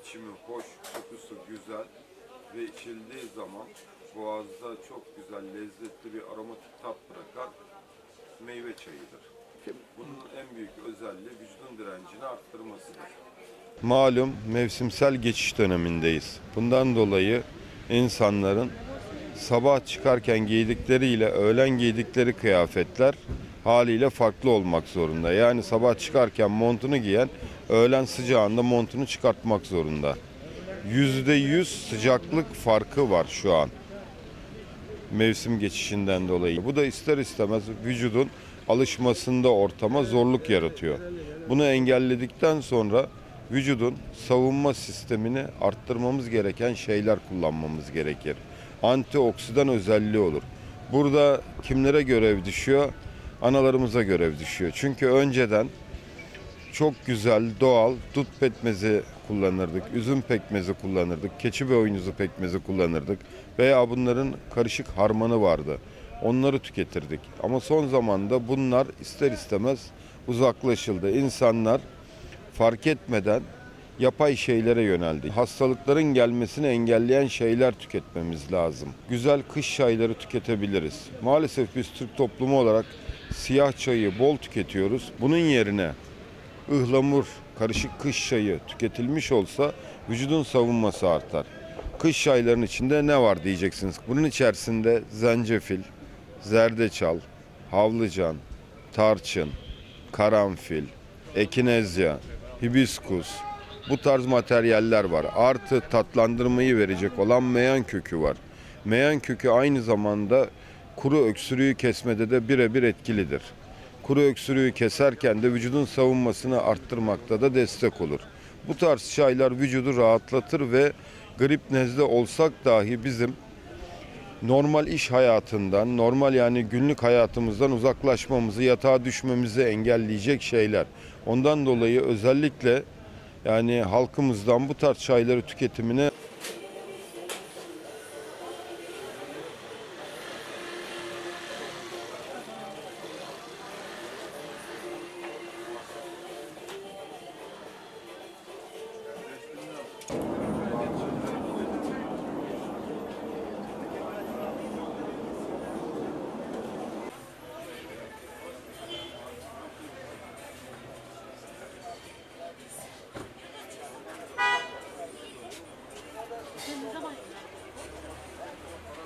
İçimi hoş, kokusu güzel ve içildiği zaman boğazda çok güzel, lezzetli bir aromatik tat bırakan meyve çayıdır. Bunun en büyük özelliği vücudun direncini arttırmasıdır. Malum mevsimsel geçiş dönemindeyiz. Bundan dolayı insanların sabah çıkarken giydikleriyle öğlen giydikleri kıyafetler haliyle farklı olmak zorunda. Yani sabah çıkarken montunu giyen öğlen sıcağında montunu çıkartmak zorunda. Yüzde yüz sıcaklık farkı var şu an mevsim geçişinden dolayı. Bu da ister istemez vücudun alışmasında ortama zorluk yaratıyor. Bunu engelledikten sonra vücudun savunma sistemini arttırmamız gereken şeyler kullanmamız gerekir. Antioksidan özelliği olur. Burada kimlere görev düşüyor? Analarımıza görev düşüyor. Çünkü önceden çok güzel, doğal dut pekmezi kullanırdık, üzüm pekmezi kullanırdık, keçi boynuzu pekmezi kullanırdık veya bunların karışık harmanı vardı. Onları tüketirdik. Ama son zamanda bunlar ister istemez uzaklaşıldı. İnsanlar fark etmeden yapay şeylere yöneldi. Hastalıkların gelmesini engelleyen şeyler tüketmemiz lazım. Güzel kış çayları tüketebiliriz. Maalesef biz Türk toplumu olarak siyah çayı bol tüketiyoruz. Bunun yerine ıhlamur, karışık kış çayı tüketilmiş olsa vücudun savunması artar. Kış çaylarının içinde ne var diyeceksiniz. Bunun içerisinde zencefil, zerdeçal, havlıcan, tarçın, karanfil, ekinezya, hibiskus bu tarz materyaller var. Artı tatlandırmayı verecek olan meyan kökü var. Meyan kökü aynı zamanda kuru öksürüğü kesmede de birebir etkilidir. Kuru öksürüğü keserken de vücudun savunmasını arttırmakta da destek olur. Bu tarz çaylar vücudu rahatlatır ve grip nezle olsak dahi bizim normal iş hayatından, normal yani günlük hayatımızdan uzaklaşmamızı, yatağa düşmemizi engelleyecek şeyler. Ondan dolayı özellikle yani halkımızdan bu tarz çayları tüketimine